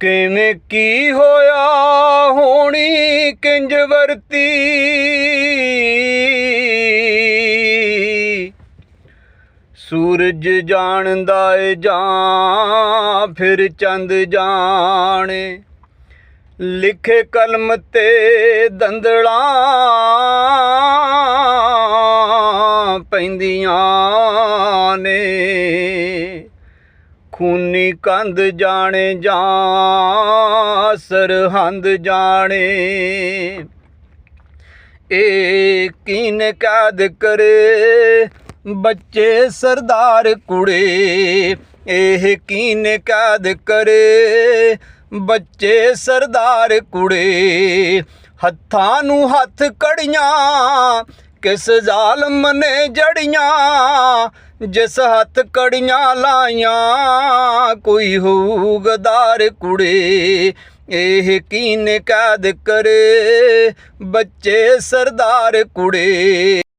ਕਿਵੇਂ ਕੀ ਹੋਇਆ ਹੋਣੀ ਕਿੰਜ ਵਰਤੀ? ਸੂਰਜ ਜਾਣਦਾ ਏ ਜਾਂ ਫਿਰ ਚੰਦ ਜਾਣੇ? ਲਿਖੇ ਕਲਮ ਤੇ ਦੰਦਲਾਂ ਪੈਂਦੀਆਂ ਨੇ। ਖੂਨੀ ਕੰਧ ਜਾਣੇ ਜਾਂ ਸਰਹੰਦ ਜਾਣੇ। ਇਹ ਕੀਨ ਕਾਦ ਕਰੇ ਬੱਚੇ ਸਰਦਾਰ ਕੁੜੇ। ਇਹ ਕੀਨ ਕਾਦ ਕਰੇ ਬੱਚੇ ਸਰਦਾਰ ਕੁੜੇ। ਹੱਥਾਂ ਨੂੰ ਹੱਥ ਕੜੀਆਂ, ਕਿਸ ਜ਼ਾਲਮ ਨੇ ਜੜੀਆਂ ਜਿਸ ਹੱਥ ਕੜੀਆਂ ਲਾਈਆਂ, ਕੋਈ ਹੋਊ ਗਦਾਰ ਕੁੜੇ, ਇਹ ਕੀਨ ਕੈਦ ਕਰੇ ਬੱਚੇ ਸਰਦਾਰ ਕੁੜੇ।